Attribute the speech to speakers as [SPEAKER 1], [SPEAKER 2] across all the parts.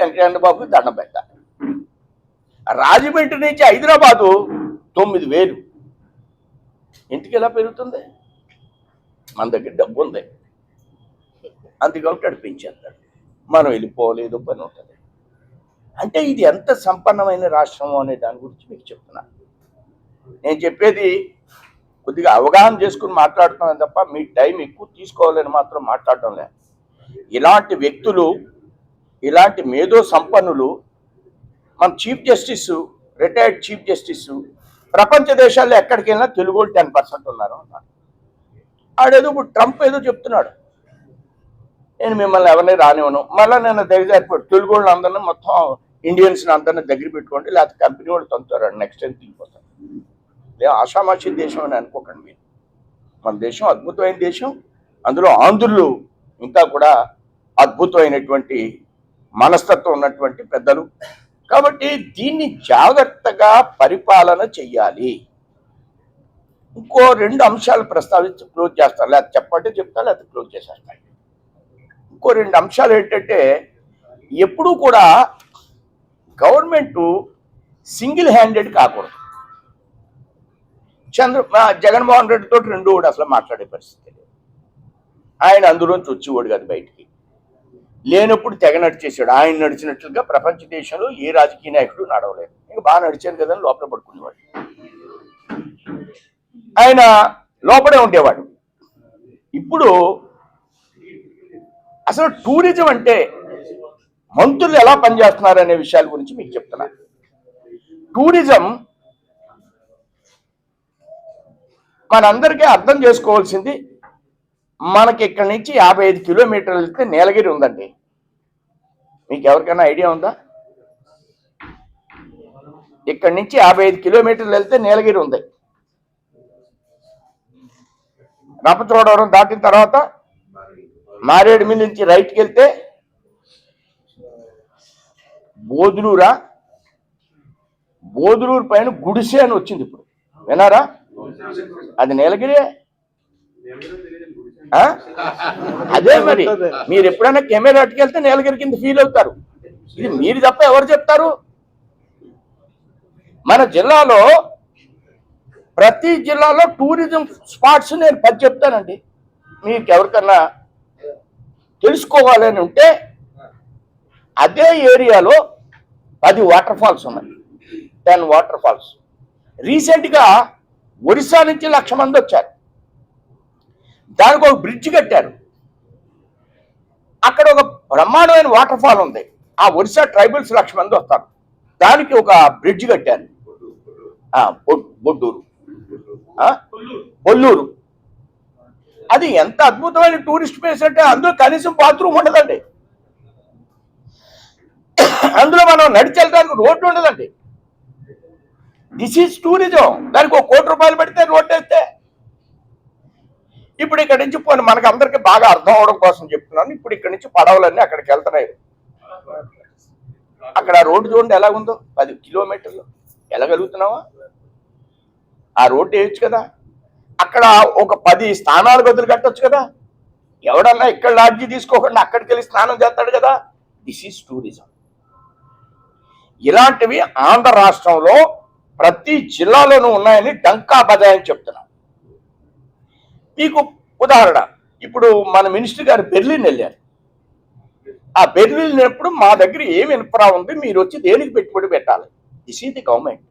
[SPEAKER 1] వెంకయ్య బాబుకి దండం పెట్టాలి రాజమండ్రి నుంచి హైదరాబాదు తొమ్మిది వేలు. ఇంటికి ఎలా పెరుగుతుంది? మన దగ్గర డబ్బు ఉంది. అందుకని నడిపించేస్తాడు మనం వెళ్ళిపోలేదు పని ఉంటుంది. అంటే ఇది ఎంత సంపన్నమైన రాష్ట్రం అనే దాని గురించి మీకు చెప్తున్నాను నేను చెప్పేది కొద్దిగా అవగాహన చేసుకుని మాట్లాడుతున్నాను తప్ప మీ టైం ఎక్కువ తీసుకోవాలని మాత్రం మాట్లాడటం లేదు. ఇలాంటి వ్యక్తులు ఇలాంటి మేధో సంపన్నులు మన chief justice retired chief justice ప్రపంచ దేశాల్లో ఎక్కడికి వెళ్ళినా తెలుగు వాళ్ళు టెన్ పర్సెంట్ ఉన్నారు అన్నారు ఆడేదో ఇప్పుడు ట్రంప్ ఏదో చెప్తున్నాడు. నేను మిమ్మల్ని ఎవరిని రానివ్వను. మళ్ళీ నేను దగ్గర సరిపోయాడు తెలుగు వాళ్ళు అందరినీ మొత్తం ఇండియన్స్ని అందరినీ దగ్గర పెట్టుకోండి లేకపోతే కంపెనీ వాళ్ళు తొంతారు నెక్స్ట్ టైం దిగిపోతారు లే ఆషామాషి దేశం అని అనుకోకండి మీరు. మన దేశం అద్భుతమైన దేశం. అందులో ఆంధ్రులు ఇంకా కూడా అద్భుతమైనటువంటి మనస్తత్వం ఉన్నటువంటి పెద్దలు. కాబట్టి దీన్ని జాగ్రత్తగా పరిపాలన చెయ్యాలి. ఇంకో రెండు అంశాలు ప్రస్తావించి క్లోజ్ చేస్తాను. లేకపోతే చెప్పంటే చెప్తా లేకపోతే క్లోజ్ చేసేస్తాను ఇంకో రెండు అంశాలు ఏంటంటే ఎప్పుడూ కూడా గవర్నమెంట్ సింగిల్ హ్యాండెడ్ కాకూడదు. చంద్ర జగన్మోహన్ రెడ్డితో రెండు కూడా అసలు మాట్లాడే పరిస్థితి లేదు. ఆయన అందులోంచి వచ్చేవాడు కాదు బయటికి. లేనప్పుడు తెగ నడిచేసాడు ఆయన నడిచినట్లుగా ప్రపంచ దేశంలో ఏ రాజకీయ నాయకుడు నడవలేదు. ఇంకా బాగా నడిచాను కదా అని లోపల పడుకునేవాడు ఆయన లోపలే ఉండేవాడు. ఇప్పుడు అసలు టూరిజం అంటే మంత్రులు ఎలా పనిచేస్తున్నారు అనే విషయాల గురించి మీకు చెప్తున్నా. టూరిజం మనందరికీ అర్థం చేసుకోవాల్సింది మనకి ఇక్కడి నుంచి యాభై ఐదు కిలోమీటర్లు వెళ్తే నీలగిరి ఉందండి. మీకు ఎవరికైనా ఐడియా ఉందా? ఇక్కడి నుంచి యాభై ఐదు కిలోమీటర్లు వెళ్తే నీలగిరి ఉంది. రంపచోడవరం దాటిన తర్వాత మారేడు మీద నుంచి రైట్కి వెళ్తే బోధులూరా బోధులూరు పైన గుడిసె అని వచ్చింది ఇప్పుడు. వినారా అది నీలగిరి అదే మరి మీరు ఎప్పుడైనా కెమెరా అట్టుకెళ్తే నేలగిరి కింద ఫీల్ అవుతారు. ఇది మీరు తప్ప ఎవరు చెప్తారు? మన జిల్లాలో ప్రతి జిల్లాలో టూరిజం స్పాట్స్ నేను పది చెప్తానండి. మీకు ఎవరికన్నా తెలుసుకోవాలని ఉంటే అదే ఏరియాలో పది వాటర్ ఫాల్స్ ఉన్నాయి. టెన్ వాటర్ ఫాల్స్ రీసెంట్గా ఒరిస్సా నుంచి లక్ష మంది వచ్చారు. దానికి ఒక బ్రిడ్జ్ కట్టారు. అక్కడ ఒక బ్రహ్మాండమైన వాటర్ ఫాల్ ఉంది. ఆ ఒరిస్సా ట్రైబల్స్ లక్ష మంది వస్తారు. దానికి ఒక బ్రిడ్జ్ కట్టారు. బొడ్డూరు. కొల్లూరు అది ఎంత అద్భుతమైన టూరిస్ట్ ప్లేస్ అంటే అందులో కనీసం బాత్రూమ్ ఉండదండి. అందులో మనం నడిచి వెళ్ళడానికి రోడ్డు ఉండదండి. దిస్ ఈజ్ టూరిజం దానికి ఒక కోటి రూపాయలు పెడితే రోడ్డు వేస్తే ఇప్పుడు ఇక్కడ నుంచి పోనీ మనకు అందరికి బాగా అర్థం అవడం కోసం చెప్తున్నాను. ఇప్పుడు ఇక్కడ నుంచి పడవలన్నీ అక్కడికి వెళ్తున్నాయి. అక్కడ రోడ్డు చూడండి ఎలా ఉందో. పది కిలోమీటర్లు. వెళ్ళగలుగుతున్నావా? ఆ రోడ్డు వేయచ్చు కదా. అక్కడ ఒక పది స్థానాలు గదులు కట్టొచ్చు కదా. ఎవడన్నా ఇక్కడ లాడ్జీ తీసుకోకుండా అక్కడికి వెళ్ళి స్నానం చేస్తాడు కదా. దిస్ ఈజ్ టూరిజం ఇలాంటివి ఆంధ్ర రాష్ట్రంలో ప్రతి జిల్లాలోనూ ఉన్నాయని డంకా బజాయని చెప్తున్నాను మీకు ఉదాహరణ. ఇప్పుడు మన మినిస్టర్ గారు బెర్లిన్ వెళ్ళారు. ఆ బెర్లిన్ వెళ్ళినప్పుడు మా దగ్గర ఏమి ఇన్ఫ్రా ఉంది? మీరు వచ్చి దేనికి పెట్టుబడి పెట్టాలి? This is the government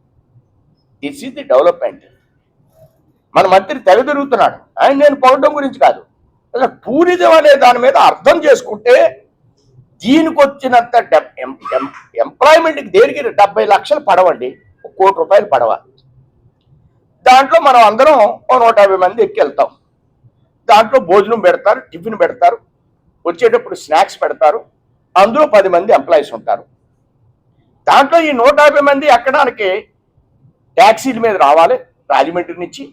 [SPEAKER 1] this is the development మన మంత్రి తెగ తిరుగుతున్నాడు. ఆయన నేను పొగడం గురించి కాదు. అసలు టూరిజం అనే దాని మీద అర్థం చేసుకుంటే దీనికి వచ్చినంత ఎంప్లాయ్మెంట్కి దేనికి డెబ్బై లక్షలు పడవండి? ఒక కోటి రూపాయలు పడవ దాంట్లో మనం అందరం నూట యాభై మంది ఎక్కి వెళ్తాం. దాంట్లో భోజనం పెడతారు టిఫిన్ పెడతారు వచ్చేటప్పుడు స్నాక్స్ పెడతారు అందులో పది మంది ఎంప్లాయీస్ ఉంటారు. దాంట్లో ఈ నూట యాభై మంది ఎక్కడానికి ట్యాక్సీల మీద రావాలి రాజమండ్రి నుంచి.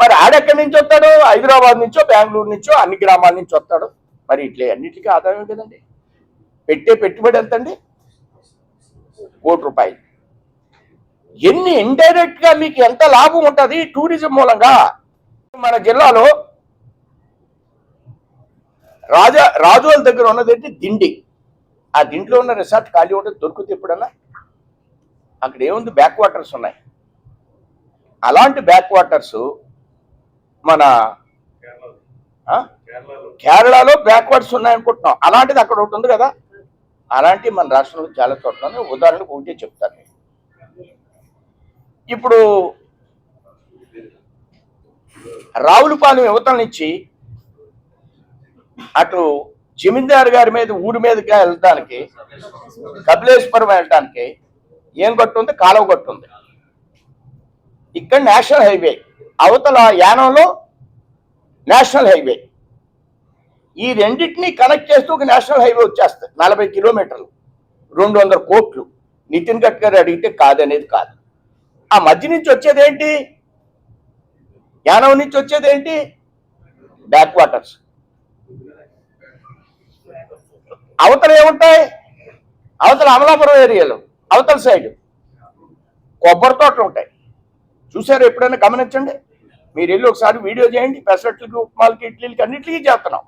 [SPEAKER 1] మరి ఆడెక్కడి నుంచి వస్తాడు? హైదరాబాద్ నుంచో బెంగళూరు నుంచో అన్ని గ్రామాల నుంచి వస్తాడు. మరి ఇట్లే అన్నిటికీ ఆదాయం కదండి. పెట్టే పెట్టుబడి ఎంత అండి కోటి రూపాయలు. ఎన్ని ఇండైరెక్ట్గా మీకు ఎంత లాభం ఉంటుంది? టూరిజం మూలంగా. మన జిల్లాలో రాజా రాజుల దగ్గర ఉన్నదేంటి దిండి. ఆ దింట్లో ఉన్న రిసార్ట్ ఖాళీ ఉంటే దొరుకుతుంది ఎప్పుడన్నా? అక్కడ ఏముంది? బ్యాక్ వాటర్స్ ఉన్నాయి. అలాంటి బ్యాక్ వాటర్స్ మన కేరళలో బ్యాక్ వాటర్స్ ఉన్నాయనుకుంటున్నాం. అలాంటిది అక్కడ ఒకటి ఉంది కదా? అలాంటి మన రాష్ట్రంలో చాలా చోట్ల ఉదాహరణకు ఒకటే చెప్తాను ఇప్పుడు రావులపాలెం యువతల నుంచి అటు జమీందారు గారి మీద ఊరి మీదకి వెళ్ళడానికి కపిలేశ్వరం వెళ్ళడానికి ఏం గట్టుంది కాలువ గట్టు ఉంది ఇక్కడ నేషనల్ హైవే అవతల యానంలో నేషనల్ హైవే. ఈ రెండింటినీ కనెక్ట్ చేస్తూ ఒక నేషనల్ హైవే వచ్చేస్తుంది నలభై కిలోమీటర్లు రెండు వందల కోట్లు. నితిన్ గడ్కరీ అడిగితే కాదనేది కాదు. ఆ మధ్య నుంచి వచ్చేది ఏంటి యానం నుంచి వచ్చేది ఏంటి బ్యాక్ వాటర్స్. అవతల ఏముంటాయి? అవతల అమలాపురం ఏరియాలో అవతల సైడ్ కొబ్బరి తోటలు ఉంటాయి. చూసారు ఎప్పుడైనా గమనించండి? మీరు వెళ్ళి ఒకసారి వీడియో చేయండి. పెసరట్లకి ఉప్మాలకి ఇడ్లీలకి అన్నిటికీ చేస్తున్నాం.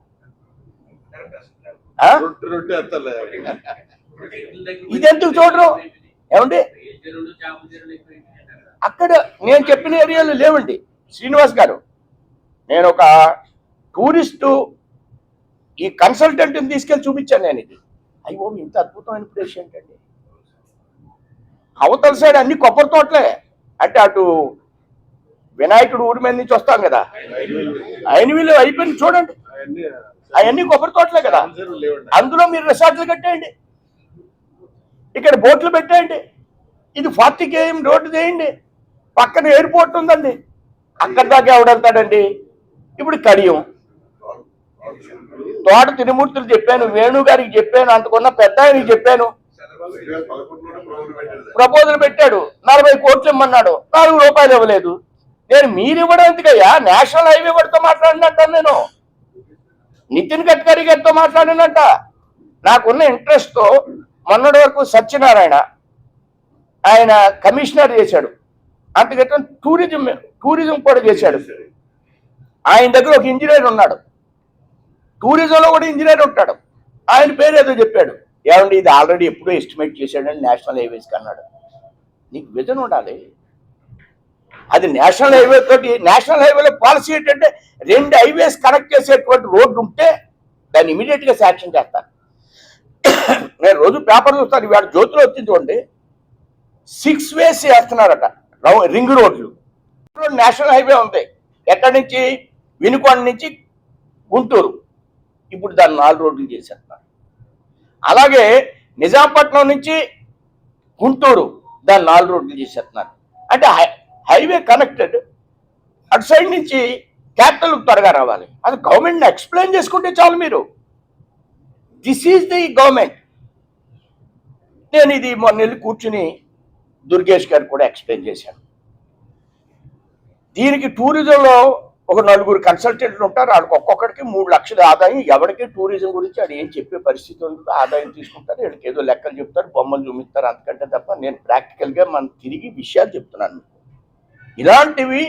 [SPEAKER 1] ఇదెందుకు చూడరు? ఏమండి? అక్కడ నేను చెప్పిన ఏరియాలు లేవండి. శ్రీనివాస్ గారు నేను ఒక టూరిస్టు ఈ కన్సల్టెంట్ని తీసుకెళ్ళి చూపించాను నేను ఇది. అయ్యో ఇంత అద్భుతమైన ప్లేస్ ఏంటండి? అవతల సైడ్ అన్ని కొబ్బరి తోటలే. అంటే అటు వినాయకుడు ఊరి మీద నుంచి వస్తాం కదా. అయినవిలు అయిపోయింది చూడండి.
[SPEAKER 2] అవన్నీ
[SPEAKER 1] కొబ్బరి తోటలే కదా. అందులో మీరు రిసార్ట్లు కట్టేయండి. ఇక్కడ బోట్లు పెట్టేయండి. ఇది ఫార్టీ కేఎం రోడ్డు చేయండి. పక్కన ఎయిర్పోర్ట్ ఉందండి. అక్కడ దాకా ఎవడెళ్తాడండి ఇప్పుడు కడియం. తోట తిరుమూర్తులు చెప్పాను వేణు గారికి చెప్పాను అంతకున్న పెద్ద ఆయనకి చెప్పాను. ప్రపోజల్ పెట్టాడు నలభై కోట్లు ఇమ్మన్నాడు నాలుగు రూపాయలు ఇవ్వలేదు. నేను మీరు ఇవ్వడం ఎందుకయ్యా? నేషనల్ హైవే వాడితో మాట్లాడినట్టాను నేను. నితిన్ గడ్కరీ గారితో మాట్లాడినట్ట. నాకున్న ఇంట్రెస్ట్తో మొన్నటి వరకు సత్యనారాయణ ఆయన కమిషనర్ చేశాడు. అంతకంటే టూరిజం టూరిజం కూడా చేశాడు. ఆయన దగ్గర ఒక ఇంజనీర్ ఉన్నాడు. టూరిజంలో కూడా ఇంజనీర్ ఉంటాడు. ఆయన పేరు ఏదో చెప్పాడు. ఏమండి ఇది ఆల్రెడీ ఎప్పుడో ఎస్టిమేట్ చేశాడని నేషనల్ హైవేస్కి అన్నాడు. నీకు విజన్ ఉండాలి. అది నేషనల్ హైవే తోటి నేషనల్ హైవేలో పాలసీ ఏంటంటే రెండు హైవేస్ కనెక్ట్ చేసేటువంటి రోడ్డు ఉంటే దాన్ని ఇమీడియట్గా శాంక్షన్ చేస్తాను నేను రోజు పేపర్ చూస్తాను ఇవాళ జ్యోతిలో వచ్చింది చూడండి. సిక్స్ వేస్ వేస్తున్నారట రింగ్ రోడ్లు. నేషనల్ హైవే ఉంది. ఎక్కడి నుంచి? వినుకొండ నుంచి గుంటూరు. ఇప్పుడు దాన్ని నాలుగు రోడ్లు చేసేస్తున్నారు. అలాగే నిజాంపట్నం నుంచి గుంటూరు దాన్ని నాలుగు రోడ్లు చేసేస్తున్నారు. అంటే హై- హైవే కనెక్టెడ్. అటు సైడ్ నుంచి క్యాపిటల్ త్వరగా రావాలి. అది గవర్నమెంట్ని ఎక్స్ప్లెయిన్ చేసుకుంటే చాలు మీరు. This is the government. నేను ఇది మొన్న వెళ్ళి కూర్చుని దుర్గేష్ గారు కూడా ఎక్స్ప్లెయిన్ చేశాను దీనికి టూరిజంలో ఒక నలుగురు కన్సల్టెంట్లు ఉంటారు. వాళ్ళకి ఒక్కొక్కడికి మూడు లక్షల ఆదాయం. ఎవరికి టూరిజం గురించి అది ఏం చెప్పే పరిస్థితి ఉండదు. ఆదాయం తీసుకుంటారు. వీళ్ళకి ఏదో లెక్కలు చెప్తారు. బొమ్మలు చూపిస్తారు. అంతకంటే తప్ప నేను ప్రాక్టికల్గా మనం తిరిగి విషయాలు చెప్తున్నాను. ఇలాంటివి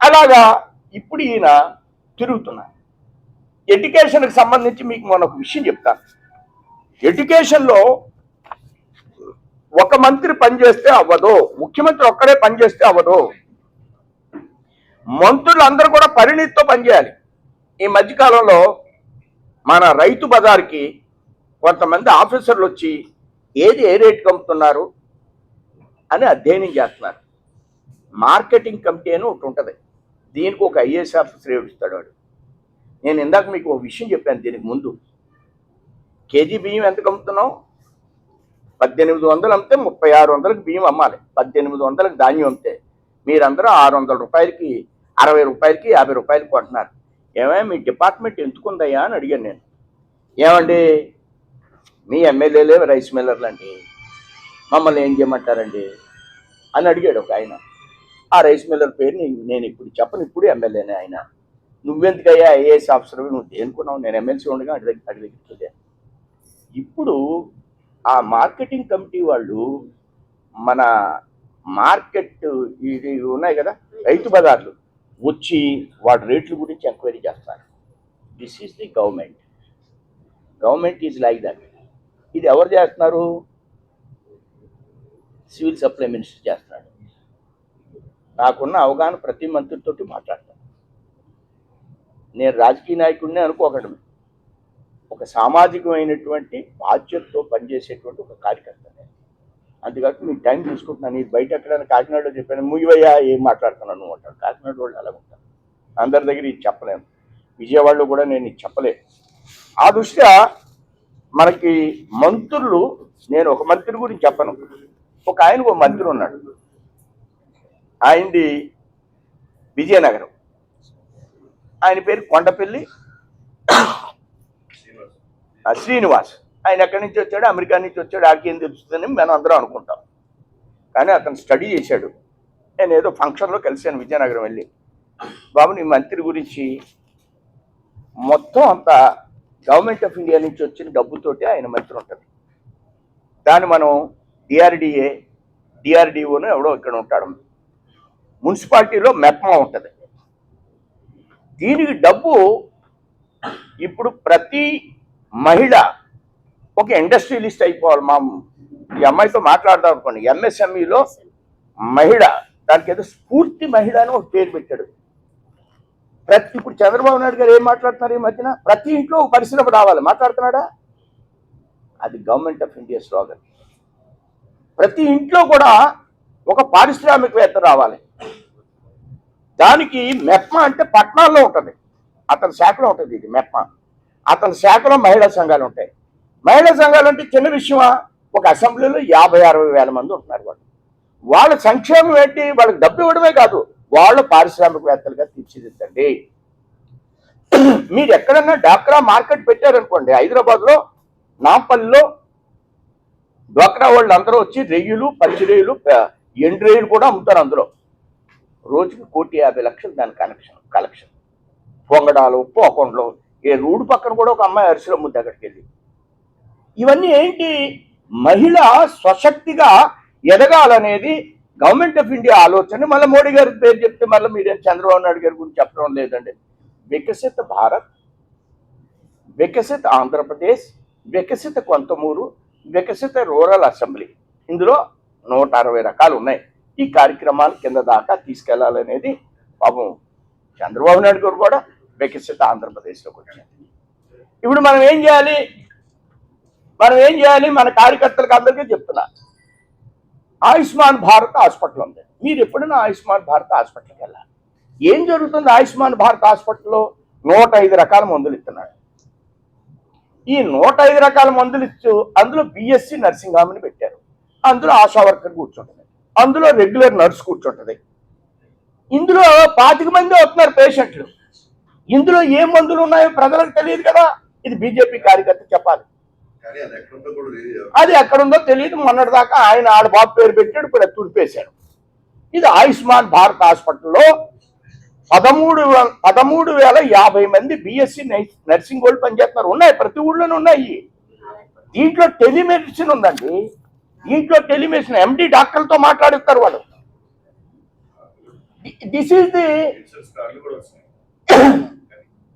[SPEAKER 1] అలాగా ఇప్పుడు ఈయన తిరుగుతున్నారు. ఎడ్యుకేషన్కి సంబంధించి మీకు మొన్న ఒక విషయం చెప్తాను. ఎడ్యుకేషన్లో ఒక మంత్రి పనిచేస్తే అవ్వదు. ముఖ్యమంత్రి ఒక్కడే పనిచేస్తే అవ్వదు. మంత్రులు అందరూ కూడా పరిణితితో పనిచేయాలి. ఈ మధ్యకాలంలో మన రైతు బజార్కి కొంతమంది ఆఫీసర్లు వచ్చి ఏది ఏ రేట్కి అమ్ముతున్నారు అని అధ్యయనం చేస్తున్నారు. మార్కెటింగ్ కమిటీ అని ఒకటి ఉంటుంది. దీనికి ఒక ఐఏఎస్ ఆఫీసర్ ఏడుస్తాడు వాడు. నేను ఇందాక మీకు ఒక విషయం చెప్పాను దీనికి ముందు. కేజీ బియ్యం ఎంతకు అమ్ముతున్నావు? పద్దెనిమిది వందలు అమ్మితే ముప్పై ఆరు వందలకు బియ్యం అమ్మాలి. పద్దెనిమిది వందలకు ధాన్యం అమ్మితే మీరందరూ ఆరు వందల రూపాయలకి అరవై రూపాయలకి యాభై రూపాయలకి కొంటున్నారు ఏమైనా మీ డిపార్ట్మెంట్ ఎందుకుందయ్యా అని అడిగాను నేను. ఏమండి? మీ ఎమ్మెల్యేలే రైస్ మిల్లర్లు అండి మమ్మల్ని ఏం చేయమంటారండి? అని అడిగాడు ఒక ఆయన. ఆ రైస్ మిల్లర్ పేరు నేను ఇప్పుడు చెప్పను ఇప్పుడు ఎమ్మెల్యేనే ఆయన. నువ్వెందుకయ్యా ఐఏఎస్ ఆఫీసర్ నువ్వు దేనుకున్నావు? నేను ఎమ్మెల్సీ ఉండగా అడి దగ్గర అడి దగ్గరికి వెళ్ళాను ఇప్పుడు ఆ మార్కెటింగ్ కమిటీ వాళ్ళు మన మార్కెట్ ఇది ఉన్నాయి కదా రైతు బజార్లు. వచ్చి వాటి రేట్ల గురించి ఎంక్వైరీ చేస్తారు. This is the government government is like that ఇది ఎవరు చేస్తున్నారు? సివిల్ సప్లై మినిస్టర్ చేస్తున్నాడు. నాకున్న అవగాహన ప్రతి మంత్రితోటి మాట్లాడతాను. నేను రాజకీయ నాయకుడిని అనుకోకండి ఒక సామాజికమైనటువంటి బాధ్యతతో పనిచేసేటువంటి ఒక కార్యకర్త. అందుకని మీకు టైం తీసుకుంటున్నాను. ఇది బయట ఎక్కడైనా కాకినాడలో చెప్పాను ముగివయ్యా ఏం మాట్లాడుతున్నాను నువ్వు అంటాడు కాకినాడ వాళ్ళు అలా ఉంటారు. అందరి దగ్గర ఇది చెప్పలేను విజయవాడలో కూడా నేను ఇది చెప్పలేను ఆ దృష్ట్యా మనకి మంత్రులు నేను ఒక మంత్రి గురించి చెప్పను. ఒక ఆయన ఒక మంత్రి ఉన్నాడు. ఆయనది విజయనగరం. ఆయన పేరు కొండపల్లి. శ్రీనివాస్. ఆయన ఎక్కడి నుంచి వచ్చాడు? అమెరికా నుంచి వచ్చాడు. ఆకేం తెలుస్తుందని మనం అందరం అనుకుంటాం. కానీ అతను స్టడీ చేశాడు. నేను ఏదో ఫంక్షన్లో కలిశాను విజయనగరం వెళ్ళి. బాబు నీ మంత్రి గురించి మొత్తం అంతా గవర్నమెంట్ ఆఫ్ ఇండియా నుంచి వచ్చిన డబ్బుతోటి ఆయన మంత్రి ఉంటుంది దాన్ని మనం డిఆర్డిఏ డిఆర్డిఓను ఎవడో ఇక్కడ ఉంటాడు. మున్సిపాలిటీలో మెప్మా ఉంటుంది. దీనికి డబ్బు ఇప్పుడు ప్రతి మహిళ ఒక ఇండస్ట్రియలిస్ట్ అయిపోవాలి. మా ఈ అమ్మాయితో మాట్లాడదాం అనుకోండి. ఎంఎస్ఎంఈలో మహిళ దానికి ఏదో స్ఫూర్తి మహిళ అని ఒక పేరు పెట్టాడు. ప్రతి ఇప్పుడు చంద్రబాబు నాయుడు గారు ఏం మాట్లాడుతున్నారు ఈ మధ్యన? ప్రతి ఇంట్లో ఒక పరిశ్రమ రావాలి. మాట్లాడుతున్నాడా? అది గవర్నమెంట్ ఆఫ్ ఇండియా స్లోగన్ ప్రతి ఇంట్లో కూడా ఒక పారిశ్రామికవేత్త రావాలి. దానికి మెప్మా అంటే పట్నాల్లో ఉంటుంది. అతని శాఖలో ఉంటుంది ఇది మెప్మా. అతని శాఖలో మహిళా సంఘాలు ఉంటాయి. మహిళా సంఘాలు అంటే చిన్న విషయమా? ఒక అసెంబ్లీలో యాభై అరవై వేల మంది ఉంటున్నారు వాళ్ళు. వాళ్ళ సంక్షేమం ఏంటి? వాళ్ళకి డబ్బు ఇవ్వడమే కాదు వాళ్ళు పారిశ్రామికవేత్తలుగా తీర్చిదిద్దండి. మీరు ఎక్కడన్నా డాక్రా మార్కెట్ పెట్టారనుకోండి హైదరాబాద్లో నాంపల్లిలో డ్వాక్రా వాళ్ళు అందరూ వచ్చి రెయ్యులు పచ్చిరేయులు ఎండు రెయ్యులు కూడా అమ్ముతారు అందులో. రోజుకి కోటి యాభై లక్షలు దాని కనెక్షన్ కలెక్షన్. పొంగడాలు పోకొండలు ఏ రూడు పక్కన కూడా ఒక అమ్మాయి అరిసెలు అమ్ముద్ది అక్కడికి వెళ్ళి ఇవన్నీ ఏంటి? మహిళ స్వశక్తిగా ఎదగాలనేది గవర్నమెంట్ ఆఫ్ ఇండియా ఆలోచన. మళ్ళీ మోడీ గారి పేరు చెప్తే మళ్ళీ మీరేం చంద్రబాబు నాయుడు గారి గురించి చెప్పడం లేదండి. వికసిత భారత్ వికసిత ఆంధ్రప్రదేశ్ వికసిత కొంతమూరు వికసిత రూరల్ అసెంబ్లీ. ఇందులో నూట అరవై రకాలు ఉన్నాయి. ఈ కార్యక్రమాలు కింద దాకా తీసుకెళ్ళాలనేది పాపం చంద్రబాబు నాయుడు గారు కూడా వికసిత ఆంధ్రప్రదేశ్లోకి వచ్చారు. ఇప్పుడు మనం ఏం చేయాలి? మనం ఏం చేయాలి? మన కార్యకర్తలకు అందరికీ చెప్తున్నా. ఆయుష్మాన్ భారత్ హాస్పిటల్ ఉంది. మీరు ఎప్పుడైనా ఆయుష్మాన్ భారత్ హాస్పిటల్కి వెళ్ళాలి. ఏం జరుగుతుంది ఆయుష్మాన్ భారత్ హాస్పిటల్లో? నూట ఐదు రకాల మందులు ఇస్తున్నాడు ఈ నూట ఐదు రకాల మందులు ఇచ్చు అందులో బిఎస్సి నర్సింగ్ హామ్ని పెట్టారు. అందులో ఆశా వర్కర్ కూర్చుంటుంది. అందులో రెగ్యులర్ నర్స్ కూర్చుంటుంది. ఇందులో పాతిక మంది వస్తున్నారు పేషెంట్లు. ఇందులో ఏ మందులు ఉన్నాయో ప్రజలకు తెలియదు కదా. ఇది బీజేపీ కార్యకర్త చెప్పాలి.
[SPEAKER 2] అది ఎక్కడుందో కూడా తెలియదు.
[SPEAKER 1] మొన్నటిదాకా ఆయన ఆడ బాబు పేరు పెట్టాడు ఇప్పుడు తుడిపేశాడు. ఇది ఆయుష్మాన్ భారత్ హాస్పిటల్లో పదమూడు పదమూడు వేల యాభై మంది బిఎస్సి నర్సింగ్ వాళ్ళు పనిచేస్తున్నారు ఉన్నాయి ప్రతి ఊళ్ళోనూ ఉన్నాయి. దీంట్లో టెలిమెడిసిన్ ఉందండి. దీంట్లో టెలిమెడిసిన్ ఎండి డాక్టర్లతో మాట్లాడిస్తారు వాళ్ళు. దిస్ ఈస్ ది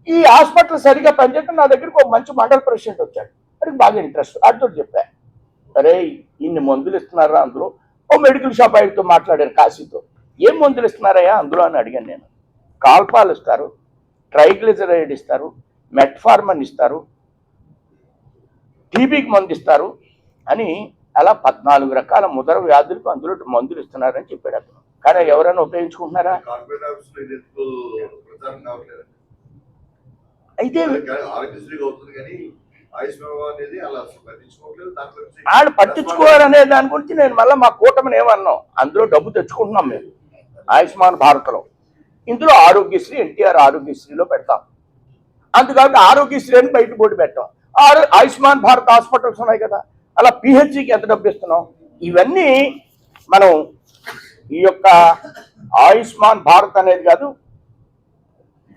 [SPEAKER 1] ఈ హాస్పిటల్ సరిగా పనిచేయకుండా నా దగ్గరికి ఒక మంచి మండల ప్రెసిడెంట్ వచ్చాడు. వాడికి బాగా ఇంట్రెస్ట్ అడితో చెప్పా. అరే ఇన్ని మందులు ఇస్తున్నారా అందులో? ఓ మెడికల్ షాప్ ఆయనతో మాట్లాడాను కాశీతో. ఏం మందులు ఇస్తున్నారయ్యా అందులో అని అడిగాను నేను. కాల్పాలు ఇస్తారు ట్రైగ్లిజరైడ్ ఇస్తారు మెట్ఫార్మన్ ఇస్తారు టీబీకి మందు ఇస్తారు అని అలా పద్నాలుగు రకాల ముదర వ్యాధులకు అందులో మందులు ఇస్తున్నారని చెప్పాడు అతను. కానీ ఎవరైనా ఉపయోగించుకుంటున్నారా? అయితే
[SPEAKER 2] ఆయన దాని గురించి
[SPEAKER 1] వాళ్ళు పట్టించుకోవాలనే దాని గురించి నేను మళ్ళీ మా కూటమిని ఏమన్నాం? అందులో డబ్బు తెచ్చుకుంటున్నాం మేము. ఆయుష్మాన్ భారత్లో. ఇందులో ఆరోగ్యశ్రీ ఎన్టీఆర్ ఆరోగ్యశ్రీలో పెడతాం. అందుకని ఆరోగ్యశ్రీ అని బయట బోర్డు పెట్టాం. ఆయుష్మాన్ భారత్ హాస్పిటల్స్ ఉన్నాయి కదా. అలా పిహెచ్సికి ఎంత డబ్బు ఇస్తున్నాం? ఇవన్నీ మనం ఈ యొక్క ఆయుష్మాన్ భారత్ అనేది కాదు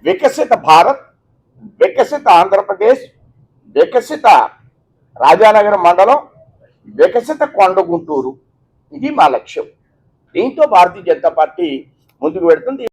[SPEAKER 1] వికసిత భారత్ వికసిత ఆంధ్రప్రదేశ్ వికసిత రాజానగరం మండలం వికసిత కొండ గుంటూరు ఇది మా లక్ష్యం. దీంతో భారతీయ జనతా పార్టీ ముందుకు పెడుతుంది